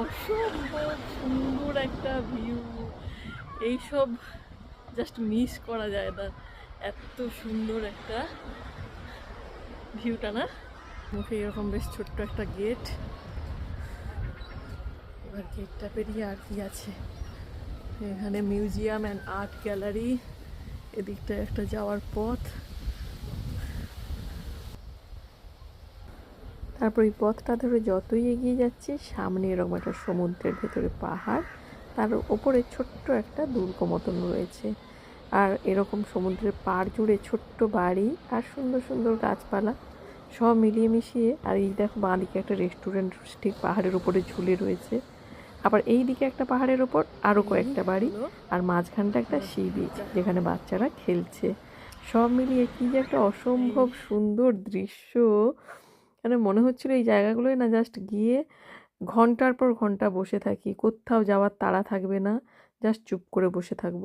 অসম্ভব সুন্দর একটা ভিউ এইসব জাস্ট মিস করা যায় না। এত সুন্দর একটা ভিউটা না? মুখে এরকম বেশ ছোট্ট একটা গেট এবার গেটটা পেরিয়ে আর কি আছে? এখানে মিউজিয়াম অ্যান্ড আর্ট গ্যালারি এদিকটা একটা যাওয়ার পথ। তারপর এই পথটা ধরে যতই এগিয়ে যাচ্ছি সামনে এরকম একটা সমুদ্রের ভেতরে পাহাড় তার ওপরে ছোট্ট একটা দুর্গ মতন রয়েছে। আর এরকম সমুদ্রের পাড় জুড়ে ছোট্ট বাড়ি আর সুন্দর সুন্দর গাছপালা সব মিলিয়ে মিশিয়ে আর এই দেখো বাঁদিকে একটা রেস্টুরেন্ট ঠিক পাহাড়ের উপরে ঝুলে রয়েছে। আবার এই দিকে একটা পাহাড়ের ওপর আরও কয়েকটা বাড়ি আর মাঝখানটা একটা সি বিচ যেখানে বাচ্চারা খেলছে। সব মিলিয়ে কি যে একটা অসম্ভব সুন্দর দৃশ্য। মানে মনে হচ্ছিল এই জায়গাগুলোয় না জাস্ট গিয়ে ঘণ্টার পর ঘণ্টা বসে থাকি? কোথাও যাওয়ার তাড়া থাকবে না জাস্ট চুপ করে বসে থাকব।